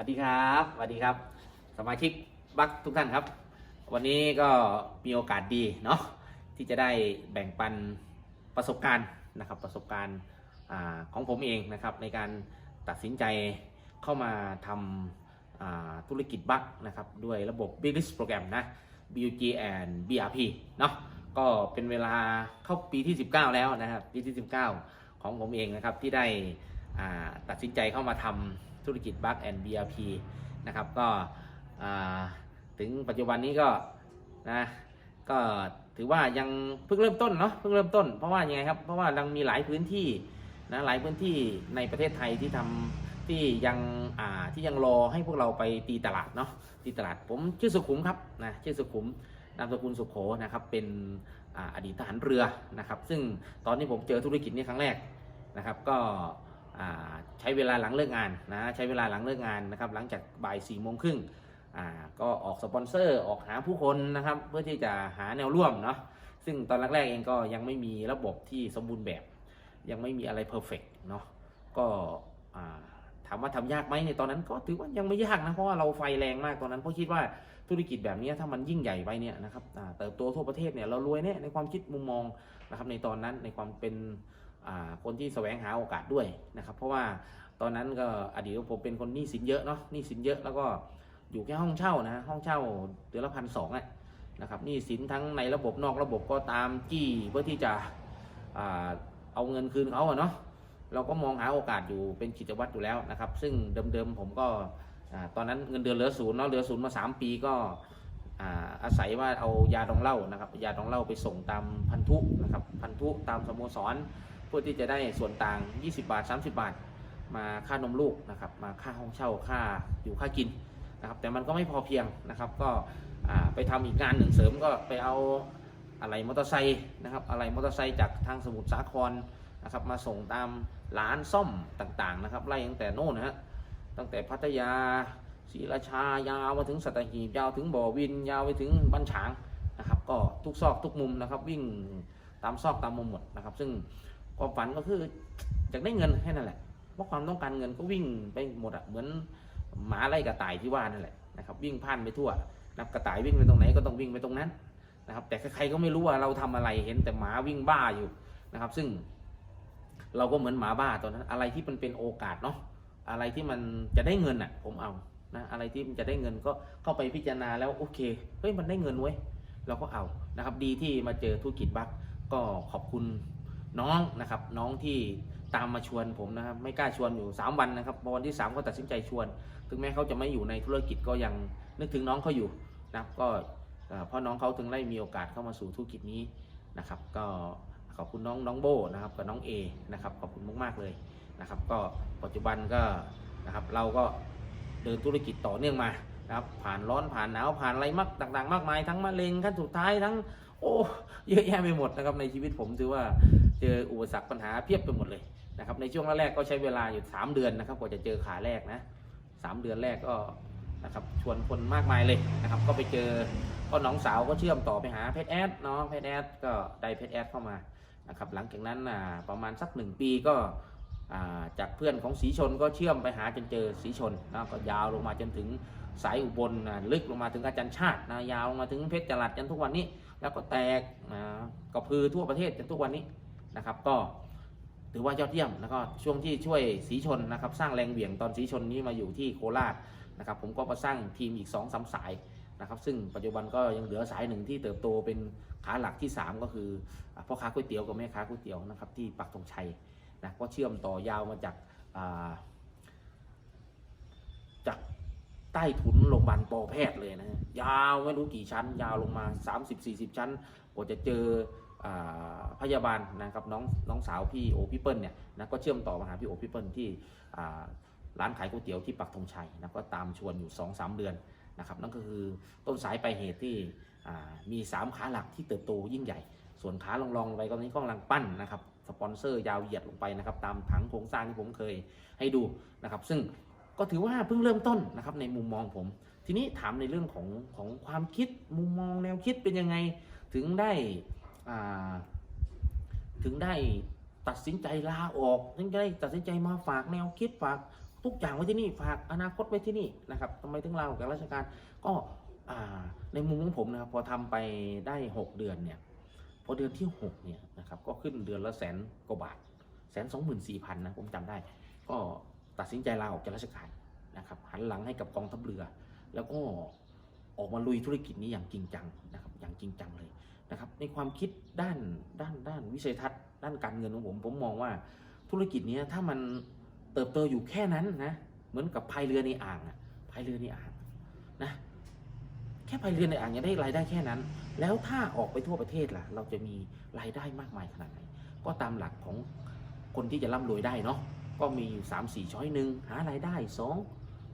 วัสดีครับสวัสดีครับ สมาชิกบัคทุกท่านครับ วันนี้ก็มีโอกาสดีเนาะที่จะได้แบ่งปันประสบการณ์นะครับประสบการณ์อของผมเองนะครับในการตัดสินใจเข้ามาทำธุรกิจบัคนะครับด้วยระบบ Big List Program นะ BUG and BRP เนาะก็เป็นเวลาเข้าปีที่ 19 แล้วนะครับปีที่ 19 ของผมเองนะครับที่ได้ตัดสินใจเข้ามาทำ ธุรกิจบัค and BRP นะครับก็ถึงปัจจุบันนี้ก็นะก็ถือว่ายังเพิ่งเริ่มต้นเนาะเพิ่งเริ่มต้นเพราะว่ายังไงครับเพราะว่ายังมีหลายพื้นที่นะหลายพื้นที่ในประเทศไทยที่ทำที่ยังอ่าที่ยังรอให้พวกเราไปตีตลาดเนาะตีตลาดผมชื่อสุขุมครับนะชื่อสุขุมนามสกุลสุโขนะครับเป็นออดีตทหารเรือนะครับ ซึ่งตอนนี้ผมเจอธุรกิจนี้ครั้งแรกนะครับ ก็ ใช้เวลาหลังเลิกงานนะใช้เวลาหลังเลิกงานนะครับหลังจากบ่ายสี่โมงครึ่งก็ออกสปอนเซอร์ออกหาผู้คนนะครับเพื่อที่จะหาแนวร่วมเนาะซึ่งตอนแรกๆเองก็ยังไม่มีระบบที่สมบูรณ์แบบ ยังไม่มีอะไรเพอร์เฟกเนาะก็ถามว่าทำยากไหมในตอนนั้นก็ถือว่ายังไม่ยากนะเพราะว่าเราไฟแรงมากตอนนั้นเพราะคิดว่าธุรกิจแบบนี้ถ้ามันยิ่งใหญ่ไปเนี่ยนะครับอ่าเติบโตทั่วประเทศเนี่ยเรารวยเนี่ยในความคิดมุมมองนะครับในตอนนั้นในความเป็น คนที่แสวงหาโอกาสด้วยนะครับ เพราะว่าตอนนั้นก็อดีตผมเป็นคนหนี้สินเยอะเนาะหนี้สินเยอะแล้วก็อยู่แค่ห้องเช่านะห้องเช่าเดือนละพันสองนะครับหนี่สินทั้งในระบบนอกระบบก็ตามจี้เพื่อที่จะอเอาเงินคืนเขาเนาะเราก็มองหาโอกาสอยู่เป็นกิจวัตรอยู่แล้วนะครับ ซึ่งเดิมๆผมก็ตอนนั้นเงินเดือนเหลือศูนย์เนาะเหลือศูนย์มา 3 ปีก็อาอาศัยว่าเอายาดองเหล้านะครับยาดองเหล้าไปส่งตามพันธุนะครับพันธุตามสโมสร เพื่อที่จะได้ส่วนต่าง 20 บาท 30 บาท มาค่านมลูกนะครับ มาค่าห้องเช่าค่าอยู่ค่ากินนะครับ แต่มันก็ไม่พอเพียงนะครับ ก็ไปทำอีกงานหนึ่งเสริมก็ไปเอาอะไรมอเตอร์ไซค์นะครับ อะไรมอเตอร์ไซค์จากทางสมุทรสาครนะครับ มาส่งตามร้านซ่อมต่างๆนะครับ ไล่ตั้งแต่โน่นนะฮะตั้งแต่พัทยาศรีราชายาวมาถึงสัตหีบยาวถึงบ่อวินยาวไปถึงบ้านฉางนะครับ ก็ทุกซอกทุกมุมนะครับ วิ่งตามซอกตามมุมหมดนะครับ ซึ่ง ความฝันก็คืออยากได้เงินแค่นั้นแหละเพราะความต้องการเงินก็วิ่งไปหมดอะเหมือนหมาไล่กระต่ายที่ว่านั่นแหละนะครับ วิ่งพ่านไปทั่วนับกระต่ายวิ่งไปตรงไหนก็ต้องวิ่งไปตรงนั้นนะครับ แต่ใครก็ไม่รู้ว่าเราทำอะไรเห็นแต่หมาวิ่งบ้าอยู่นะครับ ซึ่ง เราก็เหมือนหมาบ้าตอนนั้น อะไรที่มันเป็นโอกาสเนาะอะไรที่มันจะได้เงินอะ ผมเอานะอะไรที่มันจะได้เงินก็เข้าไปพิจารณาแล้วโอเคเฮ้ยมันได้เงินเว้ยเราก็เอานะครับ ดีที่มาเจอธุรกิจบัคก็ขอบคุณ น้องนะครับ น้องที่ตามมาชวนผมนะครับ ไม่กล้าชวนอยู่ 3 วันนะครับพอวันที่ 3 ก็ตัดสินใจชวน ถึงแม้เขาจะไม่อยู่ในธุรกิจก็ยังนึกถึงน้องเขาอยู่นะครับก็เอ่อเพราะน้องเขาถึงได้มีโอกาสเข้ามาสู่ธุรกิจนี้นะครับ ก็ขอบคุณน้องน้องโบนะครับกับน้องเอนะครับขอบคุณมากๆเลยนะครับ ก็ปัจจุบันก็นะครับเราก็เดินธุรกิจต่อเนื่องมานะครับผ่านร้อนผ่านหนาวผ่านอะไรมากต่าง ๆ มากมายทั้งมะเร็งขั้นสุดท้ายทั้ง โอ้เยอะแยะไปหมดนะครับในชีวิตผมถือว่า เจออุปสรรคปัญหาเพียบไปหมดเลยนะครับในช่วงแรกๆก็ใช้เวลาอยู่ 3 เดือนนะครับกว่าจะเจอขาแรกนะสามเดือนแรกก็นะครับชวนคนมากมายเลยนะครับ ก็ไปเจอก็น้องสาวก็เชื่อมต่อไปหาเพชรแอดเนาะเพชรแอดก็ได้เพชรแอดเข้ามานะครับหลังจากนั้นอ่าประมาณสักหนึ่งปีก็อ่าจากเพื่อนของสีชนก็เชื่อมไปหาจนเจอสีชนนะก็ยาวลงมาจนถึงสายอุบลนะลึกลงมาถึงอาจารย์ชาตินะยาวลงมาถึงเพชรจรัดจนทุกวันนี้ แล้วก็แตกนะก็พือทั่วประเทศจนทุกวันนี้ นะครับ ก็ถือว่ายอดเยี่ยมแล้วก็ช่วงที่ช่วยสีชนนะครับ สร้างแรงเหวี่ยงตอนสีชนนี้มาอยู่ที่โคราชนะครับ ผมก็มาสร้างทีมอีก2อสาสายนะครับ ซึ่งปัจจุบันก็ยังเหลือสายหนึ่งที่เติบโตเป็นขาหลักที่ 3 ก็คือพ่อค้าก๋วยเตี๋ยวกับแม่ค้าก๋วยเตี๋ยวนะครับที่ปักธงชัยนะก็เชื่อมต่อยาวมาจากาจากใต้ถุนโรงพยาบาลปอแพทย์เลยนะยาวไม่รู้กี่ชั้น ยาวลงมา 30-40 ชั้นกว่าจะเจอ พยาบาลนะครับน้องน้องสาวพี่โอพี่เปิ้ลเนี่ยนะก็เชื่อมต่อมาหาพี่โอพี่เปิ้ลที่ร้านขายก๋วยเตี๋ยวที่ปักธงชัยนะก็ตามชวนอยู่2อสเดือนนะครับนั่นก็คือต้นสายปลายเหตุที่อ่ามี 3 ขาหลักที่เติบโตยิ่งใหญ่ ส่วนขาลองๆไปก็นี้ก็กำลังปั้นนะครับสปอนเซอร์ยาวเหยียดลงไปนะครับตามผังโครงสร้างที่ผมเคยให้ดูนะครับซึ่งก็ถือว่าเพิ่งเริ่มต้นนะครับในมุมมองผม ทีนี้ถามในเรื่องของของความคิดมุมมองแนวคิดเป็นยังไงถึงได้ ถึงได้ตัดสินใจลาออกถึงได้ตัดสินใจมาฝากแนวคิดฝากทุกอย่างไว้ที่นี่ฝากอนาคตไว้ที่นี่นะครับทำไมถึงลาออกจากราชการก็ในมุมของผมนะครับพอทำไปได้ 6 เดือนเนี่ยพอเดือนที่6เนี่ยนะครับก็ขึ้นเดือนละแสนกว่าบาทแสนสองหมื่นสี่พันนะผมจำได้ ก็ตัดสินใจลาออกจากราชการนะครับหันหลังให้กับกองทัพเรือ แล้วก็ออกมาลุยธุรกิจนี้อย่างจริงจังนะครับอย่างจริงจังเลย นะครับในความคิดด้านด้านด้านวิสัยทัศน์ ด้านการเงินของผม ผมมองว่าธุรกิจเนี้ยถ้ามันเติบโตอยู่แค่นั้นนะเหมือนกับพายเรือในอ่างอะพายเรือในอ่างนะแค่พายเรือในอ่างยังได้รายได้แค่นั้น แล้วถ้าออกไปทั่วประเทศล่ะ เราจะมีรายได้มากมายขนาดไหนก็ตามหลักของคนที่จะร่ำรวยได้เนาะก็มีอยู่สามสี่ช้อยหนึ่งหารายได้สอง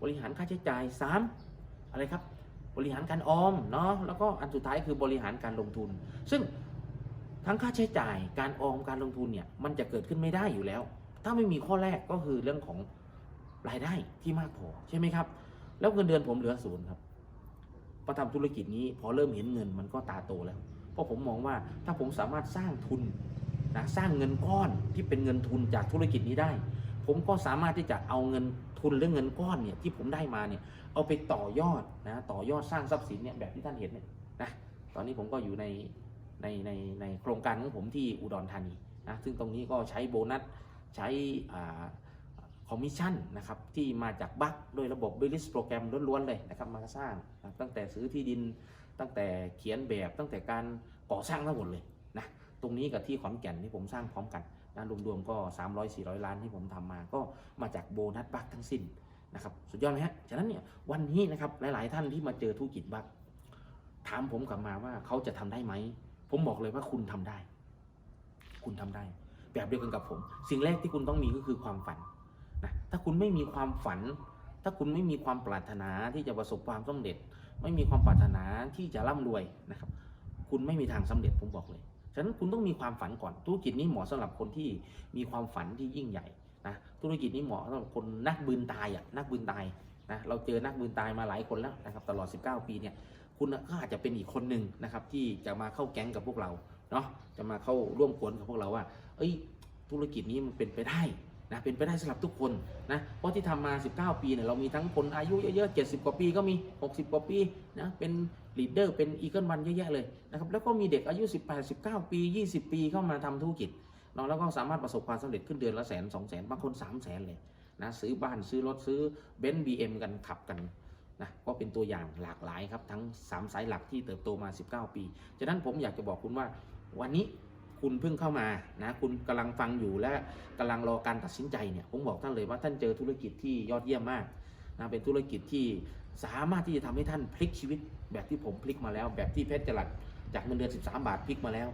บริหารค่าใช้จ่ายสามอะไรครับ บริหารการออมเนาะแล้วก็อันสุดท้ายคือบริหารการลงทุน ซึ่งทั้งค่าใช้จ่ายการออมการลงทุนเนี่ยมันจะเกิดขึ้นไม่ได้อยู่แล้ว ถ้าไม่มีข้อแรกก็คือเรื่องของรายได้ที่มากพอใช่ไหมครับ แล้วเงินเดือนผมเหลือศูนย์ครับพอทำธุรกิจนี้พอเริ่มเห็นเงินมันก็ตาโตแล้ว เพราะผมมองว่าถ้าผมสามารถสร้างทุนนะสร้างเงินก้อนที่เป็นเงินทุนจากธุรกิจนี้ได้ ผมก็สามารถที่จะเอาเงินทุนหรือเงินก้อนเนี่ยที่ผมได้มาเนี่ยเอาไปต่อยอดนะต่อยอดสร้างทรัพย์สินเนี่ยแบบที่ท่านเห็นเนี่ยนะตอนนี้ผมก็อยู่ในในในในโครงการของผมที่อุดรธานีนะซึ่งตรงนี้ก็ใช้โบนัสใช้คอมมิชชั่นนะครับที่มาจากบัคโดยระบบ b i l l i s โปรแกรมล้วนๆเลยนะครับมาสร้างนะตั้งแต่ซื้อที่ดินตั้งแต่เขียนแบบตั้งแต่การก่อสร้างทั้งหมดเลยนะ ตรงนี้กับที่ขอนแก่นที่ผมสร้างพร้อมกันนะรวมๆก็ 300-400 ล้านที่ผมทำมา ก็มาจากโบนัสบัคทั้งสิ้นนะครับสุดยอดไหมฮะฉะนั้นเนี่ยวันนี้นะครับหลาย ๆ ท่านที่มาเจอธุรกิจบัคถามผมกลับมาว่าเขาจะทำได้ไหม ผมบอกเลยว่าคุณทำได้ คุณทำได้ แบบเดียวกันกับผม สิ่งแรกที่คุณต้องมีก็คือความฝันนะถ้าคุณไม่มีความฝัน ถ้าคุณไม่มีความปรารถนาที่จะประสบความสำเร็จ ไม่มีความปรารถนาที่จะร่ำรวยนะครับ คุณไม่มีทางสำเร็จผมบอกเลย ฉะนั้นคุณต้องมีความฝันก่อน ธุรกิจนี้เหมาะสำหรับคนที่มีความฝันที่ยิ่งใหญ่นะธุรกิจนี้เหมาะสำหรับคนนักบืนตายอะนักบืนตายนะเราเจอนักบืนตายมาหลายคนแล้วนะครับตลอด 19 ปีเนี่ยคุณก็อาจจะเป็นอีกคนหนึ่งนะครับที่จะมาเข้าแก๊งกับพวกเราเนาะจะมาเข้าร่วมกวนกับพวกเราว่า เอ้ยธุรกิจนี้มันเป็นไปได้ นะเป็นไปได้สำหรับทุกคนนะเพราะที่ทำมา 19 ปีเนี่ยเรามีทั้งคนอายุเยอะๆ 70 กว่าปีก็มี 60 กว่าปีนะเป็นลีดเดอร์เป็นอีเกิลวันเยอะแยะเลยนะครับแล้วก็มีเด็กอายุ 18 19 ปี 20 ปีเข้ามาทำธุรกิจเนาะแล้วก็สามารถประสบความสำเร็จขึ้นเดือนละแสนสองแสนบางคน3 0 0แสนเลยนะซื้อบ้านซื้อรถซื้อเบนซ์บีเอ็มกันขับกันนะก็เป็นตัวอย่างหลากหลายครับทั้ง 3 สายหลักที่เติบโตมา 19 ปีฉะนั้นผมอยากจะบอกคุณว่าวันนี้ คุณเพิ่งเข้ามานะคุณกำลังฟังอยู่และกำลังรอการตัดสินใจเนี่ยผมบอกท่านเลยว่าท่านเจอธุรกิจที่ยอดเยี่ยมมากนะเป็นธุรกิจที่สามารถที่จะทำให้ท่านพลิกชีวิต แบบที่ผมพลิกมาแล้ว แบบที่เพชรจรัดจากเงินเดือน 13 บาทพลิกมาแล้ว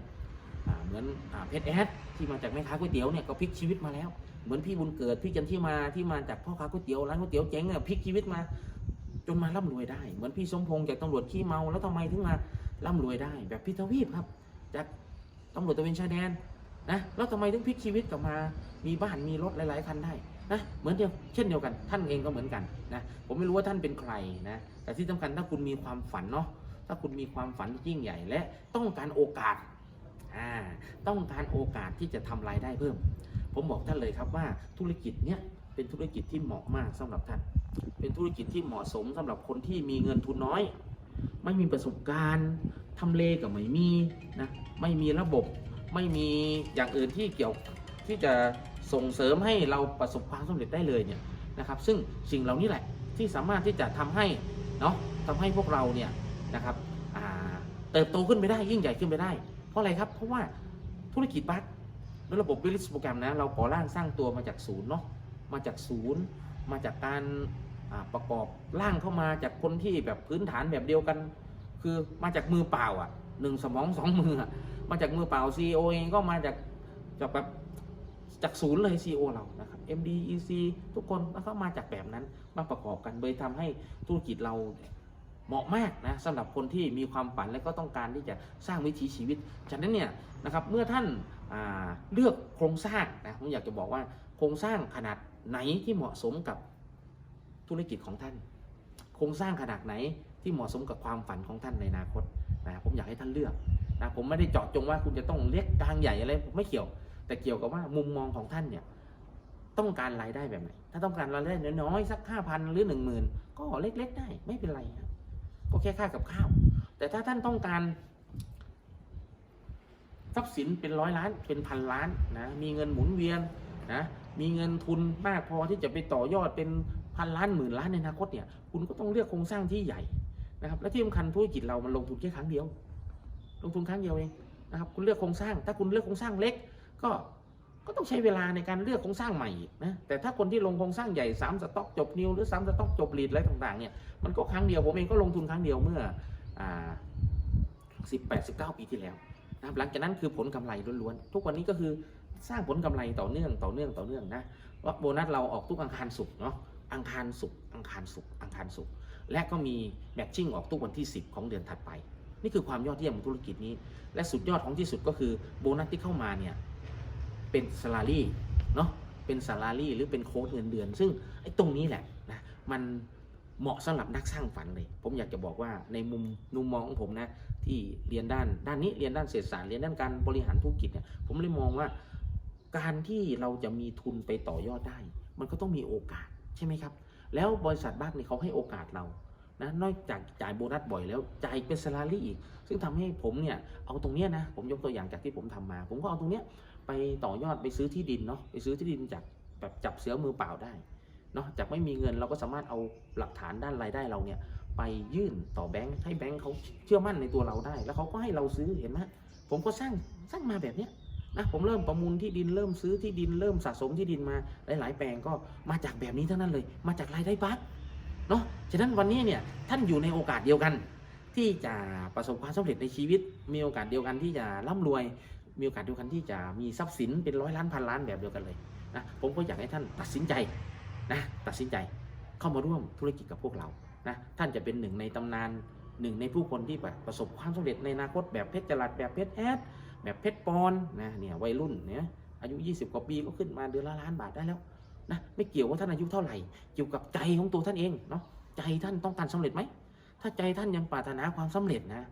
เหมือนอเพชรแอดที่มาจากแม่ค้าก๋วยเตี๋ยวเนี่ยก็พลิกชีวิตมาแล้ว เหมือนพี่บุญเกิดพี่จันที่มาที่มาจากพ่อค้าก๋วยเตี๋ยวร้านก๋วยเตี๋ยวเจ๊งเนี่ยพลิกชีวิตมา จนมาร่ำรวยได้ เหมือนพี่สมพงษ์จากตำรวจขี้เมาแล้วทำไมถึงมาร่ำรวยได้ แบบพี่ทวีปครับจาก ตำรวจตะเวนชายแดนนะแล้วทำไมถึงพลิกชีวิตกลับมา มีบ้านมีรถหลายๆคันได้นะเหมือนเดียวเช่นเดียวกันท่านเองก็เหมือนกันนะผมไม่รู้ว่าท่านเป็นใครนะแต่ที่สำคัญถ้าคุณมีความฝันเนาะถ้าคุณมีความฝันที่ยิ่งใหญ่ และต้องการโอกาสอ่าต้องการโอกาสที่จะทำรายได้เพิ่ม ผมบอกท่านเลยครับว่าธุรกิจเนี้ยเป็นธุรกิจที่เหมาะมากสำหรับท่าน เป็นธุรกิจที่เหมาะสมสำหรับคนที่มีเงินทุนน้อย ไม่มีประสบการณ์ ทำเลก็ไม่มีนะไม่มีระบบไม่มีอย่างอื่นที่เกี่ยวที่จะส่งเสริมให้เราประสบความสำเร็จได้เลยเนี่ยนะครับ ซึ่งสิ่งเหล่านี้แหละที่สามารถที่จะทำให้เนาะทำให้พวกเราเนี่ยนะครับเติบโตขึ้นไปได้ยิ่งใหญ่ขึ้นไปได้ เพราะอะไรครับ เพราะว่าธุรกิจบัคด้วยระบบ b i l l i s โปรแกรมนะเราก่อร่างสร้างตัวมาจากศูนย์เนาะมาจากศูนย์ มาจากการประกอบร่างเข้ามาจากคนที่แบบพื้นฐานแบบเดียวกัน คือมาจากมือเปล่าอะหนึ่งสมองสองมืออะมาจากมือเปล่า CEO เองก็มาจากจากแบบจากศูนย์เลย CEO เรานะครับ MD EC ทุกคนแล้วก็มาจากแบบนั้นมาประกอบกันเลยทำให้ธุรกิจเราเหมาะมากนะสำหรับคนที่มีความฝันและก็ต้องการที่จะสร้างวิถีชีวิต ฉะนั้นเนี่ยนะครับเมื่อท่านาเลือกโครงสร้างนะผมอยากจะบอกว่าโครงสร้างขนาดไหนที่เหมาะสมกับธุรกิจของท่าน โครงสร้างขนาดไหน ที่เหมาะสมกับความฝันของท่านในอนาคตนะผมอยากให้ท่านเลือกนะผมไม่ได้เจาะจงว่าคุณจะต้องเล็กกลางใหญ่อะไรผมไม่เกี่ยว แต่เกี่ยวกับว่ามุมมองของท่านเนี่ยต้องการรายได้แบบไหน ถ้าต้องการรายได้น้อยๆสักห้าพันหรือหนึ่งหมื่นก็เล็กๆได้ไม่เป็นไรครับก็แค่ค่ากับข้าว แต่ถ้าท่านต้องการทรัพย์สินเป็นร้อยล้านเป็นพันล้านนะมีเงินหมุนเวียนนะมีเงินทุนมากพอที่จะไปต่อยอดเป็นพันล้านหมื่นล้านในอนาคตเนี่ยคุณก็ต้องเลือกโครงสร้างที่ใหญ่ นะครับ และที่สำคัญธุรกิจเรามันลงทุนแค่ครั้งเดียว ลงทุนครั้งเดียวเองนะครับ คุณเลือกโครงสร้าง ถ้าคุณเลือกโครงสร้างเล็ก ก็ก็ต้องใช้เวลาในการเลือกโครงสร้างใหม่นะแต่ถ้าคนที่ลงโครงสร้างใหญ่สามสต็อกจบนิวหรือสามสต็อกจบลีดอะไรต่างๆเนี่ยมันก็ครั้งเดียวผมเองก็ลงทุนครั้งเดียวเมื่ออ่าสิบแปดสิบเก้าปีที่แล้วนะครับหลังจากนั้นคือผลกำไรล้วนๆทุกวันนี้ก็คือสร้างผลกำไรต่อเนื่องต่อเนื่องต่อเนื่องนะว่าโบนัสเราออกทุกอังคารศุกเนาะอังคารศุกอังคารศุกอังคารศุก และก็มีแมทชิ่งออกทุกวันที่ 10 ของเดือนถัดไป นี่คือความยอดเยี่ยมของธุรกิจนี้ และสุดยอดของที่สุดก็คือโบนัสที่เข้ามาเนี่ยเป็นสลารี่เนาะเป็นสลารี่หรือเป็นโค้ดเงินเดือน ซึ่งไอ้ตรงนี้แหละนะมันเหมาะสำหรับนักสร้างฝันเลย ผมอยากจะบอกว่าในมุมมุมมองของผมนะที่เรียนด้านด้านนี้เรียนด้านเศรษฐศาสตร์เรียนด้านการบริหารธุรกิจเนี่ยผมเลยมองว่าการที่เราจะมีทุนไปต่อยอดได้ มันก็ต้องมีโอกาสใช่ไหมครับ แล้วบริษัทบ้านเนี่ยเขาให้โอกาสเรานะนอกจากจ่ายโบนัสบ่อยแล้วจ่ายเป็นสลารี่อีก ซึ่งทำให้ผมเนี่ยเอาตรงเนี้ยนะผมยกตัวอย่างจากที่ผมทำมา ผมก็เอาตรงเนี้ยไปต่อยอดไปซื้อที่ดินเนาะไปซื้อที่ดินจากแบบจับเสือมือเปล่าได้เนาะจากไม่มีเงินเราก็สามารถเอาหลักฐานด้านรายได้เราเนี่ยไปยื่นต่อแบงค์ให้แบงค์เขาเชื่อมั่นในตัวเราได้ แล้วเขาก็ให้เราซื้อเห็นไหมผมก็สร้างสร้างมาแบบเนี้ย นะผมเริ่มประมูลที่ดินเริ่มซื้อที่ดินเริ่มสะสมที่ดินมาหลายๆ แปลงก็มาจากแบบนี้ทั้งนั้นเลย มาจากรายได้บัคเนาะฉะนั้นวันนี้เนี่ยท่านอยู่ในโอกาสเดียวกัน ที่จะประสบความสำเร็จในชีวิต มีโอกาสเดียวกันที่จะร่ำรวย มีโอกาสเดียวกันที่จะมีทรัพย์สินเป็นร้อยล้านพันล้านแบบเดียวกันเลยนะผมก็อยากให้ท่านตัดสินใจนะตัดสินใจเข้ามาร่วมธุรกิจกับพวกเรานะท่านจะเป็นหนึ่งในตำนานหนึ่งในผู้คนที่ประสบความสำเร็จในอนาคตแบบเพชรจรัดแบบเพชรแอด แบบเพชรปอนนะเนี่ยวัยรุ่นเนี่ยอายุ 20 กว่าปีก็ขึ้นมาเดือนละล้านบาทได้แล้วนะไม่เกี่ยวว่าท่านอายุเท่าไหร่ เกี่ยวกับใจของตัวท่านเองเนาะใจท่านต้องการสำเร็จไหม ถ้าใจท่านยังปรารถนาความสำเร็จนะ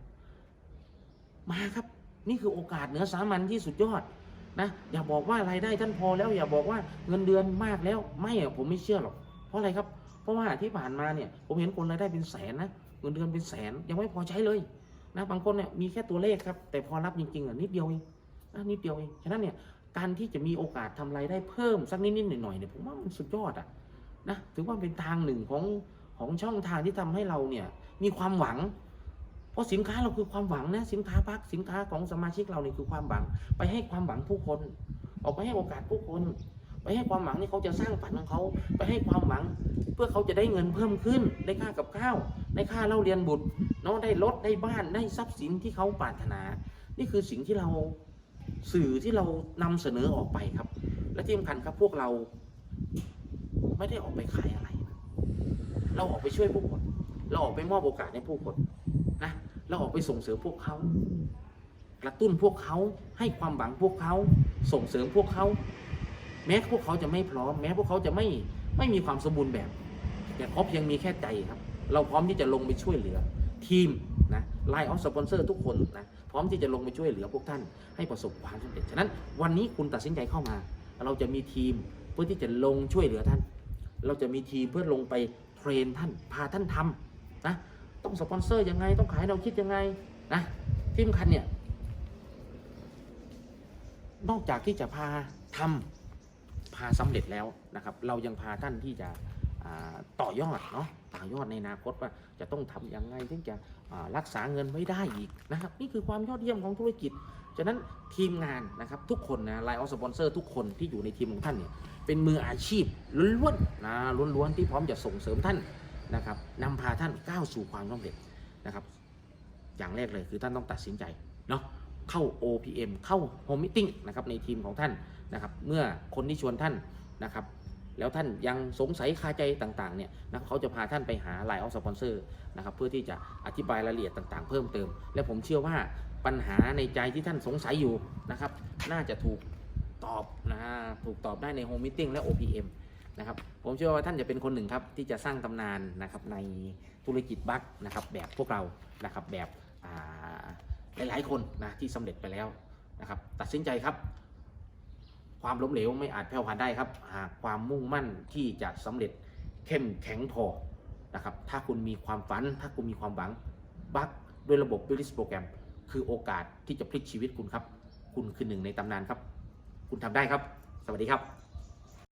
มาครับนี่คือโอกาสเหนือสามัญที่สุดยอดนะอย่าบอกว่ารายได้ท่านพอแล้วอย่าบอกว่าเงินเดือนมากแล้วไม่อะผมไม่เชื่อหรอก เพราะอะไรครับ เพราะว่าที่ผ่านมาเนี่ยผมเห็นคนรายได้เป็นแสนนะเงินเดือนเป็นแสนยังไม่พอใช้เลย นะบางคนเนี่ยมีแค่ตัวเลขครับ แต่พอรับจริงๆอะนิดเดียวเองนะนิดเดียวเองฉะนั้นเนี่ยการที่จะมีโอกาสทำรายได้เพิ่มสักนิดๆหน่อยๆเนี่ยผมว่ามันสุดยอดอะนะถือว่าเป็นทางหนึ่งของของช่องทางที่ทำให้เราเนี่ยมีความหวัง เพราะสินค้าเราคือความหวังนะสินค้าพักสินค้าของสมาชิกเราเนี่ยคือความหวัง ไปให้ความหวังผู้คน ออกไปให้โอกาสผู้คน ไปให้ความหวังที่เขาจะสร้างฝันของเขา ไปให้ความหวัง เพื่อเขาจะได้เงินเพิ่มขึ้น ได้ค่ากับข้าวได้ค่าเล่าเรียนบุตร เนาะได้รถได้บ้านได้ทรัพย์สินที่เขาปรารถนา นี่คือสิ่งที่เราสื่อที่เรานำเสนอออกไปครับ และที่สำคัญครับพวกเราไม่ได้ออกไปขายอะไร เราออกไปช่วยผู้คน เราออกไปมอบโอกาสให้ผู้คนนะ เราออกไปส่งเสริมพวกเขา กระตุ้นพวกเขา ให้ความหวังพวกเขา ส่งเสริมพวกเขา แม้พวกเขาจะไม่พร้อม แม้พวกเขาจะไม่ไม่มีความสมบูรณ์แบบ แต่เขาเพียงมีแค่ใจครับ เราพร้อมที่จะลงไปช่วยเหลือ ทีมนะไลน์ออฟสปอนเซอร์ทุกคนนะพร้อมที่จะลงไปช่วยเหลือพวกท่านให้ประสบความสำเร็จ ฉะนั้นวันนี้คุณตัดสินใจเข้ามา เราจะมีทีมเพื่อที่จะลงช่วยเหลือท่าน เราจะมีทีมเพื่อลงไปเทรนท่านพาท่านทำนะต้องสปอนเซอร์ยังไง ต้องขายแนวคิดยังไงนะที่สำคัญเนี่ยนอกจากที่จะพาทำพาสำเร็จแล้วนะครับ เรายังพาท่านที่จะ ต่อยอดเนาะต่อยอดในอนาคตว่าจะต้องทำยังไงถึงจะรักษาเงินไว้ได้อีกนะครับนี่คือความยอดเยี่ยมของธุรกิจ ฉะนั้นทีมงานนะครับทุกคนนะไลน์ออสปอนเซอร์ทุกคนที่อยู่ในทีมของท่านเนี่ยเป็นมืออาชีพล้วนๆนะล้วนๆที่พร้อมจะส่งเสริมท่านนะครับนำพาท่านก้าวสู่ความสำเร็จนะครับ อย่างแรกเลยคือท่านต้องตัดสินใจเนาะเข้า OPM เข้า Home Meeting นะครับในทีมของท่านนะครับเมื่อคนที่ชวนท่านนะครับ แล้วท่านยังสงสัยคาใจต่างๆเนี่ยนะเขาจะพาท่านไปหา Line of Sponsor นะครับเพื่อที่จะอธิบายรายละเอียดต่างๆ เพิ่มเติม และผมเชื่อว่าปัญหาในใจที่ท่านสงสัยอยู่นะครับน่าจะถูกตอบนะถูกตอบได้ใน Home Meeting และ OPM นะครับผมเชื่อว่าท่านจะเป็นคนหนึ่งครับที่จะสร้างตำนานนะครับในธุรกิจบัคนะครับแบบพวกเรานะครับแบบหลายๆคนนะที่สำเร็จไปแล้วนะครับตัดสินใจครับ ความล้มเหลวไม่อาจแผ่วพานได้ครับ หากความมุ่งมั่นที่จะสำเร็จเข้มแข็งพอนะครับ ถ้าคุณมีความฝัน ถ้าคุณมีความหวังบักด้วยระบบ b u i l d โปรแกรม คือโอกาสที่จะพลิกชีวิตคุณครับ คุณคือหนึ่งในตำนานครับ คุณทำได้ครับ สวัสดีครับ